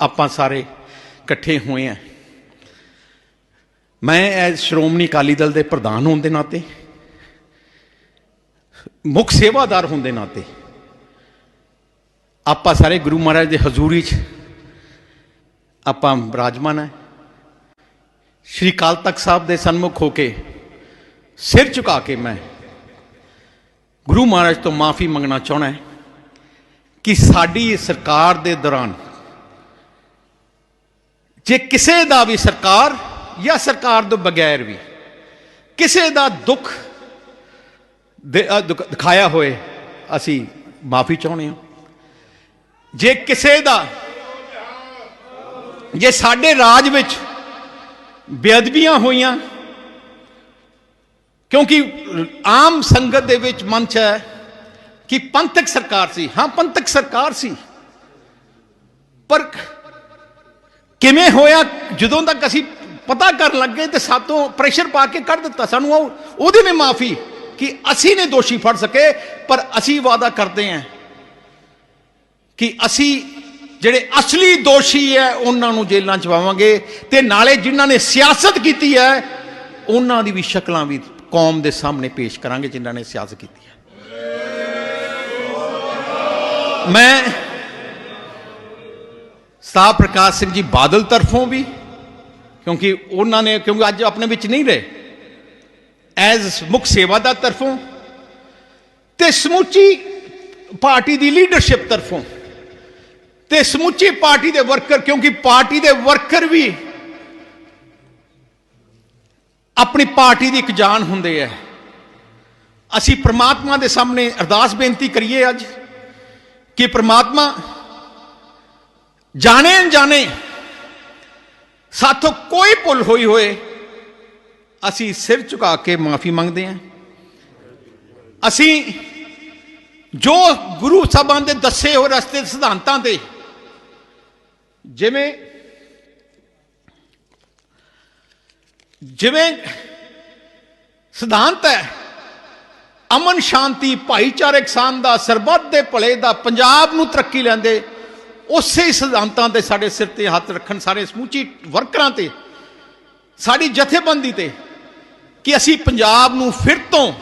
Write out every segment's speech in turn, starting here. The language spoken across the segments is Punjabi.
ਆਪਾਂ ਸਾਰੇ ਇਕੱਠੇ ਹੋਏ ਆ। ਮੈਂ ਐਜ਼ ਸ਼੍ਰੋਮਣੀ ਅਕਾਲੀ ਦਲ ਦੇ ਪ੍ਰਧਾਨ ਹੋਣ ਦੇ ਨਾਤੇ, ਮੁੱਖ ਸੇਵਾਦਾਰ ਹੋਣ ਦੇ ਨਾਤੇ, ਆਪਾਂ ਸਾਰੇ ਗੁਰੂ ਮਹਾਰਾਜ ਦੇ ਹਜ਼ੂਰੀ 'ਚ ਆਪਾਂ ਬਿਰਾਜਮਾਨ ਹੈ ਸ਼੍ਰੀ ਕਾਲ ਤਖਤ ਸਾਹਿਬ ਦੇ ਸਨਮੁਖ ਹੋ ਕੇ ਸਿਰ ਝੁਕਾ ਕੇ ਮੈਂ ਗੁਰੂ ਮਹਾਰਾਜ ਤੋਂ ਮਾਫੀ ਮੰਗਣਾ ਚਾਹਣਾ ਕਿ ਸਾਡੀ ਸਰਕਾਰ ਦੇ ਦੌਰਾਨ ਜੇ ਕਿਸੇ ਦਾ ਵੀ ਸਰਕਾਰ ਜਾਂ ਸਰਕਾਰ ਤੋਂ ਬਗੈਰ ਵੀ ਕਿਸੇ ਦਾ ਦੁੱਖ ਦਿਖਾਇਆ ਹੋਏ, ਅਸੀਂ ਮਾਫੀ ਚਾਹੁੰਦੇ ਹਾਂ। ਜੇ ਕਿਸੇ ਦਾ ਜੇ ਸਾਡੇ ਰਾਜ ਵਿੱਚ ਬੇਅਦਬੀਆਂ ਹੋਈਆਂ, ਕਿਉਂਕਿ ਆਮ ਸੰਗਤ ਦੇ ਵਿੱਚ ਮੰਚ ਹੈ ਕਿ ਪੰਥਕ ਸਰਕਾਰ ਸੀ। ਹਾਂ, ਪੰਥਕ ਸਰਕਾਰ ਸੀ। ਪਰ ਕਿਵੇਂ ਹੋਇਆ? ਜਦੋਂ ਤੱਕ ਅਸੀਂ ਪਤਾ ਕਰਨ ਲੱਗੇ ਤੇ ਸਾਤੋਂ ਪ੍ਰੈਸ਼ਰ ਪਾ ਕੇ ਕੱਢ ਦਿੱਤਾ, ਸਾਨੂੰ ਉਹ ਉਹਦੀ ਵੀ ਮਾਫੀ ਕਿ ਅਸੀਂ ਨੇ ਦੋਸ਼ੀ ਫੜ ਸਕੇ, ਪਰ ਅਸੀਂ ਵਾਅਦਾ ਕਰਦੇ ਹਾਂ ਕਿ ਅਸੀਂ ਜਿਹੜੇ ਅਸਲੀ ਦੋਸ਼ੀ ਹੈ, ਉਹਨਾਂ ਨੂੰ ਜੇਲ੍ਹਾਂ ਚ ਪਾਵਾਂਗੇ ਤੇ ਨਾਲੇ ਜਿਨ੍ਹਾਂ ਨੇ ਸਿਆਸਤ ਕੀਤੀ ਹੈ, ਉਹਨਾਂ ਦੀ ਵੀ ਸ਼ਕਲਾਂ ਵੀ ਕੌਮ ਦੇ ਸਾਹਮਣੇ ਪੇਸ਼ ਕਰਾਂਗੇ, ਜਿਨ੍ਹਾਂ ਨੇ ਸਿਆਸਤ ਕੀਤੀ ਹੈ। ਮੈਂ ਸਾਹਿਬ ਪ੍ਰਕਾਸ਼ ਸਿੰਘ ਜੀ ਬਾਦਲ ਤਰਫੋਂ ਵੀ, ਕਿਉਂਕਿ ਉਹਨਾਂ ਨੇ, ਕਿਉਂਕਿ ਅੱਜ ਆਪਣੇ ਵਿੱਚ ਨਹੀਂ ਰਹੇ। ਐਜ਼ ਮੁੱਖ ਸੇਵਾਦਾਰ ਤਰਫੋਂ ਤੇ ਸਮੁੱਚੀ ਪਾਰਟੀ ਦੀ ਲੀਡਰਸ਼ਿਪ ਤਰਫੋਂ ਤੇ ਸਮੁੱਚੀ ਪਾਰਟੀ ਦੇ ਵਰਕਰ ਕਿਉਂਕਿ ਪਾਰਟੀ ਦੇ ਵਰਕਰ ਵੀ ਆਪਣੀ ਪਾਰਟੀ ਦੀ ਇੱਕ ਜਾਨ ਹੁੰਦੇ ਹੈ ਅਸੀਂ ਪ੍ਰਮਾਤਮਾ ਦੇ ਸਾਹਮਣੇ ਅਰਦਾਸ ਬੇਨਤੀ ਕਰੀਏ ਅੱਜ ਕਿ ਪ੍ਰਮਾਤਮਾ ਜਾਣੇ ਅਣਜਾਣੇ ਸਾਥੋਂ ਕੋਈ ਭੁੱਲ ਹੋਈ ਹੋਏ, ਅਸੀਂ ਸਿਰ ਝੁਕਾ ਕੇ ਮਾਫੀ ਮੰਗਦੇ ਹਾਂ ਅਸੀਂ ਜੋ ਗੁਰੂ ਸਾਹਿਬਾਨ ਦੇ ਦੱਸੇ ਹੋਏ ਰਸਤੇ ਸਿਧਾਂਤਾਂ ਤੇ, ਜਿਵੇਂ ਜਿਵੇਂ ਸਿਧਾਂਤ ਹੈ, ਅਮਨ ਸ਼ਾਂਤੀ ਭਾਈਚਾਰਕ ਸਾਂਝ ਦਾ ਸਰਬੱਤ ਦੇ ਭਲੇ ਦਾ ਪੰਜਾਬ ਨੂੰ ਤਰੱਕੀ ਲੈਂਦੇ ਉਸੇ ਸਿਧਾਂਤਾਂ ਤੇ ਸਾਡੇ ਸਿਰ ਤੇ ਹੱਥ ਰੱਖਣ ਸਾਰੇ ਸਮੂਚੀ ਵਰਕਰਾਂ ਤੇ, ਸਾਡੀ ਜਥੇਬੰਦੀ ਤੇ, ਕਿ ਅਸੀਂ ਪੰਜਾਬ ਨੂੰ ਫਿਰ ਤੋਂ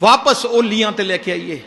ਵਾਪਸ ਉਹ ਲੀਆਂ ਤੇ ਲੈ ਕੇ ਆਈਏ।